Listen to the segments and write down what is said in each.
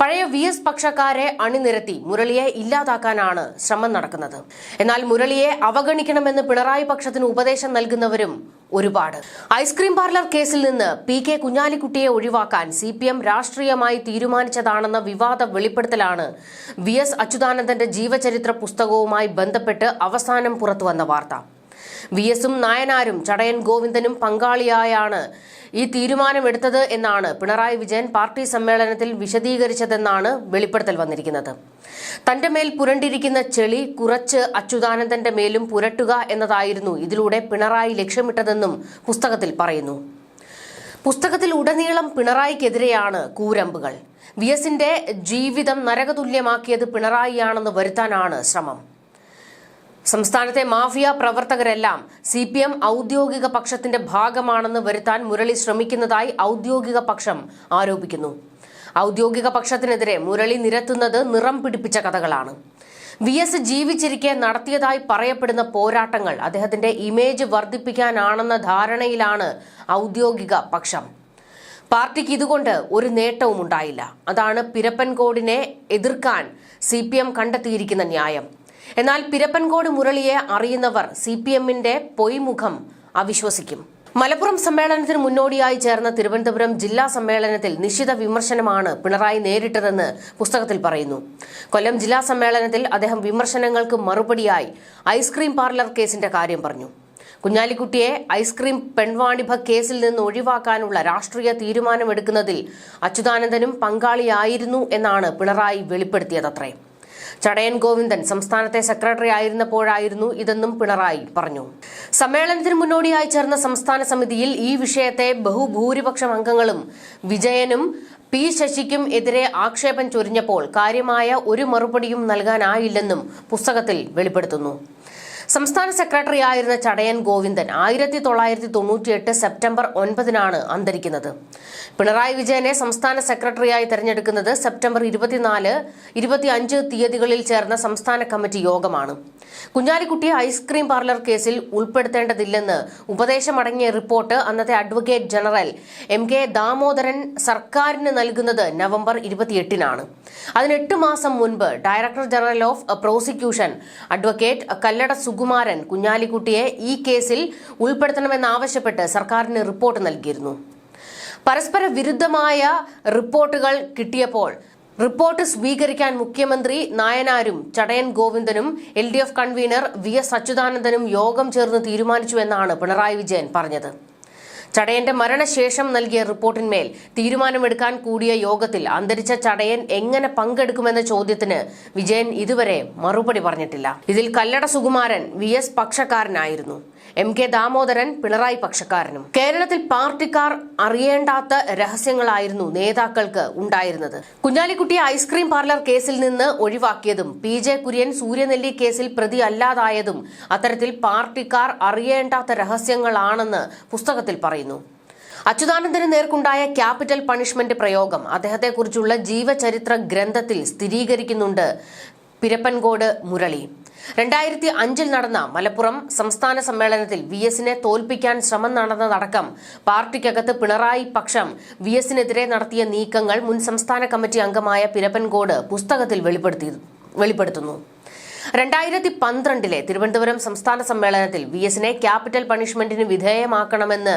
പഴയ V S പക്ഷക്കാരെ അണിനിരത്തി മുരളിയെ ഇല്ലാതാക്കാനാണ് ശ്രമം നടക്കുന്നത്. എന്നാൽ മുരളിയെ അവഗണിക്കണമെന്ന് പിണറായി പക്ഷത്തിന് ഉപദേശം നൽകുന്നവരും ഒരുപാട്. ഐസ്ക്രീം പാർലർ കേസിൽ നിന്ന് പി കെ കുഞ്ഞാലിക്കുട്ടിയെ ഒഴിവാക്കാൻ സി പി എം രാഷ്ട്രീയമായി തീരുമാനിച്ചതാണെന്ന വിവാദ വെളിപ്പെടുത്തലാണ് വി എസ് അച്യുതാനന്ദന്റെ ജീവചരിത്ര പുസ്തകവുമായി ബന്ധപ്പെട്ട് അവസാനം പുറത്തുവന്ന വാർത്ത. വി എസും നായനാരും ചടയൻ ഗോവിന്ദനും പങ്കാളിയായാണ് ഈ തീരുമാനമെടുത്തത് എന്നാണ് പിണറായി വിജയൻ പാർട്ടി സമ്മേളനത്തിൽ വിശദീകരിച്ചതെന്നാണ് വെളിപ്പെടുത്തൽ വന്നിരിക്കുന്നത്. തന്റെ മേൽ പുരണ്ടിരിക്കുന്ന ചെളി കുറച്ച് അച്യുതാനന്ദന്റെ മേലും പുരട്ടുക എന്നതായിരുന്നു ഇതിലൂടെ പിണറായി ലക്ഷ്യമിട്ടതെന്നും പുസ്തകത്തിൽ പറയുന്നു. പുസ്തകത്തിൽ ഉടനീളം പിണറായിക്കെതിരെയാണ് കൂരമ്പുകൾ. വി എസിന്റെ ജീവിതം നരകതുല്യമാക്കിയത് പിണറായിയാണെന്ന് വരുത്താനാണ് ശ്രമം. സംസ്ഥാനത്തെ മാഫിയ പ്രവർത്തകരെല്ലാം സി പി എം ഔദ്യോഗിക പക്ഷത്തിന്റെ ഭാഗമാണെന്ന് വരുത്താൻ മുരളി ശ്രമിക്കുന്നതായി ഔദ്യോഗിക പക്ഷം ആരോപിക്കുന്നു. ഔദ്യോഗിക പക്ഷത്തിനെതിരെ മുരളി നിരത്തുന്നത് നിറം പിടിപ്പിച്ച കഥകളാണ്. വി എസ് ജീവിച്ചിരിക്കെ നടത്തിയതായി പറയപ്പെടുന്ന പോരാട്ടങ്ങൾ അദ്ദേഹത്തിന്റെ ഇമേജ് വർദ്ധിപ്പിക്കാനാണെന്ന ധാരണയിലാണ് ഔദ്യോഗിക പക്ഷം. പാർട്ടിക്ക് ഇതുകൊണ്ട് ഒരു നേട്ടവും ഉണ്ടായില്ല അതാണ് പിരപ്പൻകോടിനെ എതിർക്കാൻ സി കണ്ടെത്തിയിരിക്കുന്ന ന്യായം. എന്നാൽ പിരപ്പൻകോട് മുരളിയെ അറിയുന്നവർ സി പി എമ്മിന്റെ പൊയ്മുഖം അവിശ്വസിക്കും. മലപ്പുറം സമ്മേളനത്തിന് മുന്നോടിയായി ചേർന്ന തിരുവനന്തപുരം ജില്ലാ സമ്മേളനത്തിൽ നിശ്ചിത വിമർശനമാണ് പിണറായി നേരിട്ടതെന്ന് പുസ്തകത്തിൽ പറയുന്നു. കൊല്ലം ജില്ലാ സമ്മേളനത്തിൽ അദ്ദേഹം വിമർശനങ്ങൾക്ക് മറുപടിയായി ഐസ്ക്രീം പാർലർ കേസിന്റെ കാര്യം പറഞ്ഞു. കുഞ്ഞാലിക്കുട്ടിയെ ഐസ്ക്രീം പെൺവാണിഭ കേസിൽ നിന്ന് ഒഴിവാക്കാനുള്ള രാഷ്ട്രീയ തീരുമാനമെടുക്കുന്നതിൽ അച്യുതാനന്ദനും പങ്കാളിയായിരുന്നു എന്നാണ് പിണറായി വെളിപ്പെടുത്തിയതത്രേ. ചടയൻ ഗോവിന്ദൻ സംസ്ഥാനത്തെ സെക്രട്ടറി ആയിരുന്നപ്പോഴായിരുന്നു ഇതെന്നും പിണറായി പറഞ്ഞു. സമ്മേളനത്തിന് മുന്നോടിയായി ചേർന്ന സംസ്ഥാന സമിതിയിൽ ഈ വിഷയത്തെ ബഹുഭൂരിപക്ഷം അംഗങ്ങളും വിജയനും പി ശശിക്കും എതിരെ ആക്ഷേപം ചൊരിഞ്ഞപ്പോൾ കാര്യമായ ഒരു മറുപടിയും നൽകാനായില്ലെന്നും പുസ്തകത്തിൽ വെളിപ്പെടുത്തുന്നു. സംസ്ഥാന സെക്രട്ടറി ആയിരുന്ന ചടയൻ ഗോവിന്ദൻ ആയിരത്തി തൊള്ളായിരത്തി തൊണ്ണൂറ്റിയെട്ട് സെപ്റ്റംബർ ഒൻപതിനാണ് അന്തരിക്കുന്നത്. പിണറായി വിജയനെ സംസ്ഥാന സെക്രട്ടറിയായി തെരഞ്ഞെടുക്കുന്നത് സെപ്റ്റംബർ ഇരുപത്തിനാല് ഇരുപത്തി അഞ്ച് തീയതികളിൽ ചേർന്ന സംസ്ഥാന കമ്മിറ്റി യോഗമാണ്. കുഞ്ഞാലിക്കുട്ടിയെ ഐസ്ക്രീം പാർലർ കേസിൽ ഉൾപ്പെടുത്തേണ്ടതില്ലെന്ന് ഉപദേശമടങ്ങിയ റിപ്പോർട്ട് അന്നത്തെ advocate general M K Damodaran സർക്കാരിന് നൽകുന്നത് നവംബർ ഇരുപത്തിയെട്ടിനാണ്. അതിന് എട്ട് മാസം മുൻപ് director general of prosecution advocate Kallada Sukumaran കുഞ്ഞാലിക്കുട്ടിയെ ഈ കേസിൽ ഉൾപ്പെടുത്തണമെന്നാവശ്യപ്പെട്ട് സർക്കാരിന് റിപ്പോർട്ട് നൽകിയിരുന്നു. പരസ്പര വിരുദ്ധമായ റിപ്പോർട്ടുകൾ കിട്ടിയപ്പോൾ റിപ്പോർട്ട് സ്വീകരിക്കാൻ മുഖ്യമന്ത്രി നായനാരും Chadayan ഗോവിന്ദനും L D F convener V S അച്യുതാനന്ദനും യോഗം ചേർന്ന് തീരുമാനിച്ചുവെന്നാണ് പിണറായി വിജയൻ പറഞ്ഞത്. ചടയന്റെ മരണശേഷം നൽകിയ റിപ്പോർട്ടിന്മേൽ തീരുമാനമെടുക്കാൻ കൂടിയ യോഗത്തിൽ അന്തരിച്ച ചടയൻ എങ്ങനെ പങ്കെടുക്കുമെന്ന ചോദ്യത്തിന് വിജയൻ ഇതുവരെ മറുപടി പറഞ്ഞിട്ടില്ല. ഇതിൽ കല്ലട സുകുമാരൻ വി എസ് പക്ഷക്കാരനായിരുന്നു. എം കെ ദാമോദരൻ പിണറായി പക്ഷക്കാരനും. കേരളത്തിൽ പാർട്ടിക്കാർ അറിയേണ്ടാത്ത രഹസ്യങ്ങളായിരുന്നു നേതാക്കൾക്ക് ഉണ്ടായിരുന്നത്. കുഞ്ഞാലിക്കുട്ടിയെ ഐസ്ക്രീം പാർലർ കേസിൽ നിന്ന് ഒഴിവാക്കിയതും പി ജെ കുര്യൻ സൂര്യനെല്ലി കേസിൽ പ്രതി അല്ലാതായതും അത്തരത്തിൽ പാർട്ടിക്കാർ അറിയേണ്ടാത്ത രഹസ്യങ്ങളാണെന്ന് പുസ്തകത്തിൽ പറയുന്നു. അച്യുതാനന്ദന് നേർക്കുണ്ടായ ക്യാപിറ്റൽ പണിഷ്മെന്റ് പ്രയോഗം അദ്ദേഹത്തെക്കുറിച്ചുള്ള ജീവചരിത്ര ഗ്രന്ഥത്തിൽ സ്ഥിരീകരിക്കുന്നുണ്ട്. പിരപ്പൻകോട് മുരളി. രണ്ടായിരത്തി അഞ്ചിൽ നടന്ന മലപ്പുറം സംസ്ഥാന സമ്മേളനത്തിൽ വി എസിനെ തോൽപ്പിക്കാൻ ശ്രമം നടന്നതടക്കം പാർട്ടിക്കകത്ത് പിണറായി പക്ഷം വി എസിനെതിരെ നടത്തിയ നീക്കങ്ങൾ മുൻ സംസ്ഥാന കമ്മിറ്റി അംഗമായ പിരപ്പൻകോട് പുസ്തകത്തിൽ വെളിപ്പെടുത്തി വെളിപ്പെടുത്തുന്നു. രണ്ടായിരത്തി പന്ത്രണ്ടിലെ തിരുവനന്തപുരം സംസ്ഥാന സമ്മേളനത്തിൽ വി എസിനെ ക്യാപിറ്റൽ പണിഷ്മെന്റിന് വിധേയമാക്കണമെന്ന്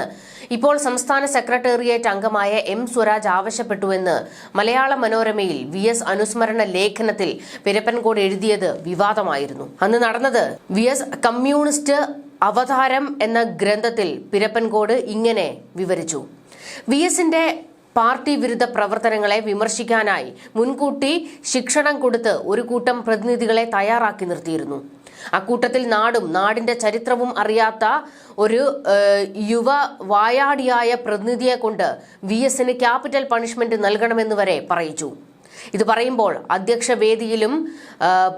ഇപ്പോൾ സംസ്ഥാന സെക്രട്ടേറിയറ്റ് അംഗമായ എം സ്വരാജ് ആവശ്യപ്പെട്ടുവെന്ന് മലയാള മനോരമയിൽ വി എസ് അനുസ്മരണ ലേഖനത്തിൽ പിരപ്പൻകോട് എഴുതിയത് വിവാദമായിരുന്നു. അന്ന് നടന്നത് വി എസ് കമ്മ്യൂണിസ്റ്റ് അവതാരം എന്ന ഗ്രന്ഥത്തിൽ പിരപ്പൻകോട് ഇങ്ങനെ വിവരിച്ചു. വി എസിന്റെ പാർട്ടി വിരുദ്ധ പ്രവർത്തനങ്ങളെ വിമർശിക്കാനായി മുൻകൂട്ടി ശിക്ഷണം കൊടുത്ത് ഒരു കൂട്ടം പ്രതിനിധികളെ തയ്യാറാക്കി നിർത്തിയിരുന്നു. അക്കൂട്ടത്തിൽ നാടും നാടിന്റെ ചരിത്രവും അറിയാത്ത ഒരു യുവ വായാടിയായ പ്രതിനിധിയെ കൊണ്ട് വി എസിന് ക്യാപിറ്റൽ പണിഷ്മെന്റ് നൽകണമെന്ന് വരെ പറയിച്ചു. ഇത് പറയുമ്പോൾ അധ്യക്ഷ വേദിയിലും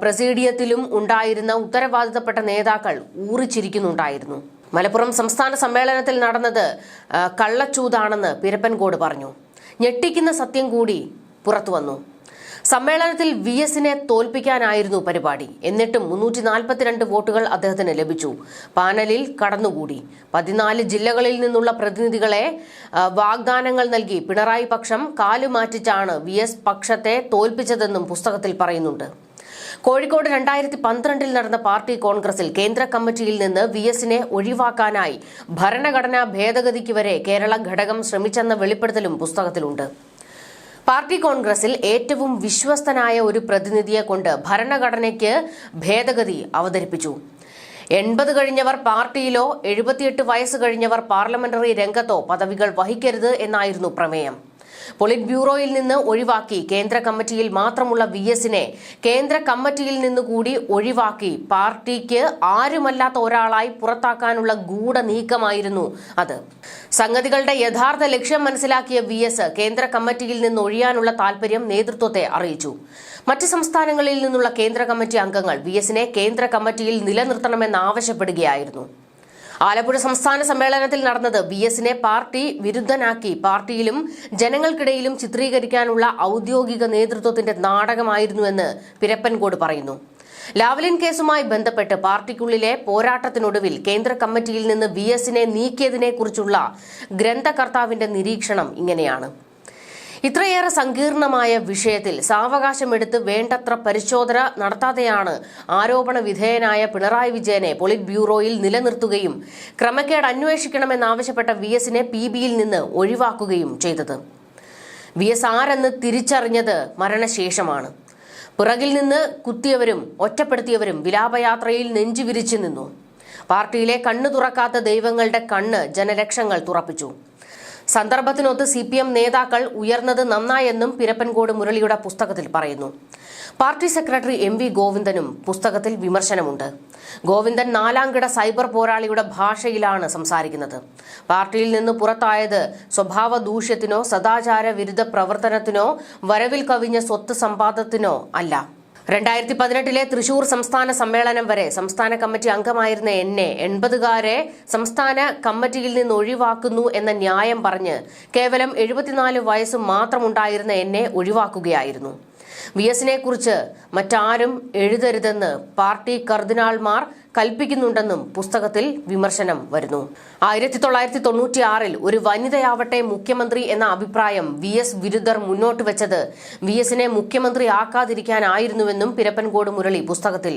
പ്രസീഡിയത്തിലും ഉണ്ടായിരുന്ന ഉത്തരവാദിത്തപ്പെട്ട നേതാക്കൾ ഊറിച്ചിരിക്കുന്നുണ്ടായിരുന്നു. മലപ്പുറം സംസ്ഥാന സമ്മേളനത്തിൽ നടന്നത് കള്ളച്ചൂതാണെന്ന് പിരപ്പൻകോട് പറഞ്ഞു. ഞെട്ടിക്കുന്ന സത്യം കൂടി പുറത്തു വന്നു. സമ്മേളനത്തിൽ വി എസിനെ തോൽപ്പിക്കാനായിരുന്നു പരിപാടി. എന്നിട്ടും മുന്നൂറ്റി നാൽപ്പത്തിരണ്ട് വോട്ടുകൾ അദ്ദേഹത്തിന് ലഭിച്ചു. പാനലിൽ കടന്നുകൂടി. പതിനാല് ജില്ലകളിൽ നിന്നുള്ള പ്രതിനിധികളെ വാഗ്ദാനങ്ങൾ നൽകി പിണറായി പക്ഷം കാലുമാറ്റിച്ചാണ് വി എസ് പക്ഷത്തെ തോൽപ്പിച്ചതെന്നും പുസ്തകത്തിൽ പറയുന്നുണ്ട്. കോഴിക്കോട് രണ്ടായിരത്തി പന്ത്രണ്ടിൽ നടന്ന പാർട്ടി കോൺഗ്രസിൽ കേന്ദ്ര കമ്മിറ്റിയിൽ നിന്ന് വി എസിനെ ഒഴിവാക്കാനായി ഭരണഘടനാ ഭേദഗതിക്ക് വരെ കേരള ഘടകം ശ്രമിച്ചെന്ന വെളിപ്പെടുത്തലും പുസ്തകത്തിലുണ്ട്. പാർട്ടി കോൺഗ്രസിൽ ഏറ്റവും വിശ്വസ്തനായ ഒരു പ്രതിനിധിയെ കൊണ്ട് ഭരണഘടനയ്ക്ക് ഭേദഗതി അവതരിപ്പിച്ചു. എൺപത് കഴിഞ്ഞവർ പാർട്ടിയിലോ എഴുപത്തിയെട്ട് വയസ്സ് കഴിഞ്ഞവർ പാർലമെന്ററി രംഗത്തോ പദവികൾ വഹിക്കരുത് എന്നായിരുന്നു പ്രമേയം. പൊളിറ്റ് ബ്യൂറോയിൽ നിന്ന് ഒഴിവാക്കി കേന്ദ്ര കമ്മിറ്റിയിൽ മാത്രമുള്ള വി എസിനെ കേന്ദ്ര കമ്മിറ്റിയിൽ നിന്നുകൂടി ഒഴിവാക്കി പാർട്ടിക്ക് ആരുമല്ലാത്ത ഒരാളായി പുറത്താക്കാനുള്ള ഗൂഢ നീക്കമായിരുന്നു അത്. സംഗതികളുടെ യഥാർത്ഥ ലക്ഷ്യം മനസ്സിലാക്കിയ വി എസ് കേന്ദ്ര കമ്മിറ്റിയിൽ നിന്ന് ഒഴിയാനുള്ള താൽപര്യം നേതൃത്വത്തെ അറിയിച്ചു. മറ്റ് സംസ്ഥാനങ്ങളിൽ നിന്നുള്ള കേന്ദ്ര കമ്മിറ്റി അംഗങ്ങൾ വി എസിനെ കേന്ദ്ര കമ്മിറ്റിയിൽ നിലനിർത്തണമെന്നാവശ്യപ്പെടുകയായിരുന്നു ആലപ്പുഴ സംസ്ഥാന സമ്മേളനത്തിൽ നടന്നത് വി എസിനെ പാർട്ടി വിരുദ്ധനാക്കി. പാർട്ടിയിലും ജനങ്ങൾക്കിടയിലും ചിത്രീകരിക്കാനുള്ള ഔദ്യോഗിക നേതൃത്വത്തിന്റെ നാടകമായിരുന്നുവെന്ന് പിരപ്പൻകോട് പറയുന്നു. ലാവലിൻ കേസുമായി ബന്ധപ്പെട്ട് പാർട്ടിക്കുള്ളിലെ പോരാട്ടത്തിനൊടുവിൽ കേന്ദ്ര കമ്മിറ്റിയിൽ നിന്ന് വി എസിനെ നീക്കിയതിനെക്കുറിച്ചുള്ള ഗ്രന്ഥകർത്താവിന്റെ നിരീക്ഷണം ഇങ്ങനെയാണ്. ഇത്രയേറെ സങ്കീർണമായ വിഷയത്തിൽ സാവകാശമെടുത്ത് വേണ്ടത്ര പരിശോധന നടത്താതെയാണ് ആരോപണ വിധേയനായ പിണറായി വിജയനെ പൊളിറ്റ് ബ്യൂറോയിൽ നിലനിർത്തുകയും ക്രമക്കേട് അന്വേഷിക്കണമെന്നാവശ്യപ്പെട്ട വി എസിനെ പി ബിയിൽ നിന്ന് ഒഴിവാക്കുകയും ചെയ്തത്. വി എസ് ആരെന്ന് തിരിച്ചറിഞ്ഞത് മരണശേഷമാണ്. പിറകിൽ നിന്ന് കുത്തിയവരും ഒറ്റപ്പെടുത്തിയവരും വിലാപയാത്രയിൽ നെഞ്ചു വിരിച്ചു നിന്നു. പാർട്ടിയിലെ കണ്ണു തുറക്കാത്ത ദൈവങ്ങളുടെ കണ്ണ് ജനലക്ഷങ്ങൾ തുറപ്പിച്ചു. സന്ദർഭത്തിനൊത്ത് സി പി എം നേതാക്കൾ ഉയർന്നത് നന്നായെന്നും പിരപ്പൻകോട് മുരളിയുടെ പുസ്തകത്തിൽ പറയുന്നു. പാർട്ടി സെക്രട്ടറി എം വി ഗോവിന്ദനും പുസ്തകത്തിൽ വിമർശനമുണ്ട്. ഗോവിന്ദൻ നാലാംകിട സൈബർ പോരാളിയുടെ ഭാഷയിലാണ് സംസാരിക്കുന്നത്. പാർട്ടിയിൽ നിന്ന് പുറത്തായത് സ്വഭാവ ദൂഷ്യത്തിനോ സദാചാര വിരുദ്ധ പ്രവർത്തനത്തിനോ വരവിൽ കവിഞ്ഞ സ്വത്ത് സമ്പാദത്തിനോ അല്ല. രണ്ടായിരത്തി പതിനെട്ടിലെ തൃശൂർ സംസ്ഥാന സമ്മേളനം വരെ സംസ്ഥാന കമ്മിറ്റി അംഗമായിരുന്ന എന്നെ എൺപതുകാരെ സംസ്ഥാന കമ്മിറ്റിയിൽ നിന്ന് ഒഴിവാക്കുന്നു എന്ന ന്യായം പറഞ്ഞ് കേവലം എഴുപത്തിനാല് വയസ്സ് മാത്രമുണ്ടായിരുന്ന എന്നെ ഒഴിവാക്കുകയായിരുന്നു. വി എസിനെ കുറിച്ച് മറ്റാരും എഴുതരുതെന്ന് പാർട്ടി കർദിനാൾമാർ കൽപ്പിക്കുന്നുണ്ടെന്നും പുസ്തകത്തിൽ വിമർശനം വരുന്നു. ആയിരത്തി തൊള്ളായിരത്തി തൊണ്ണൂറ്റിയാറിൽ ഒരു വനിതയാവട്ടെ മുഖ്യമന്ത്രി എന്ന അഭിപ്രായം വി എസ് വിരുദ്ധർ മുന്നോട്ട് വെച്ചത് വി എസിനെ മുഖ്യമന്ത്രി ആക്കാതിരിക്കാനായിരുന്നുവെന്നും പിരപ്പൻകോട് മുരളി പുസ്തകത്തിൽ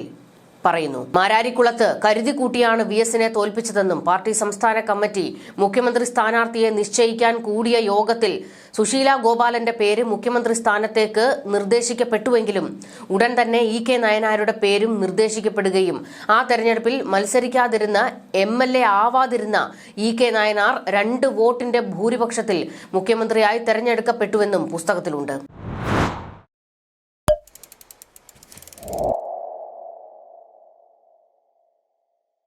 പറയുന്നു. മാരാരിക്കുളത്ത് കരുതി കൂട്ടിയാണ് വി എസിനെ തോൽപ്പിച്ചതെന്നും പാർട്ടി സംസ്ഥാന കമ്മിറ്റി മുഖ്യമന്ത്രി സ്ഥാനാർത്ഥിയെ നിശ്ചയിക്കാൻ കൂടിയ യോഗത്തിൽ സുശീല ഗോപാലന്റെ പേര് മുഖ്യമന്ത്രി സ്ഥാനത്തേക്ക് നിർദ്ദേശിക്കപ്പെട്ടുവെങ്കിലും ഉടൻ തന്നെ ഇ കെ നയനാരുടെ പേരും നിർദ്ദേശിക്കപ്പെടുകയും ആ തെരഞ്ഞെടുപ്പിൽ മത്സരിക്കാതിരുന്ന എം എൽ എ ആവാതിരുന്ന ഇ കെ നയനാർ രണ്ട് വോട്ടിന്റെ ഭൂരിപക്ഷത്തിൽ മുഖ്യമന്ത്രിയായി തെരഞ്ഞെടുക്കപ്പെട്ടുവെന്നും പുസ്തകത്തിലുണ്ട്.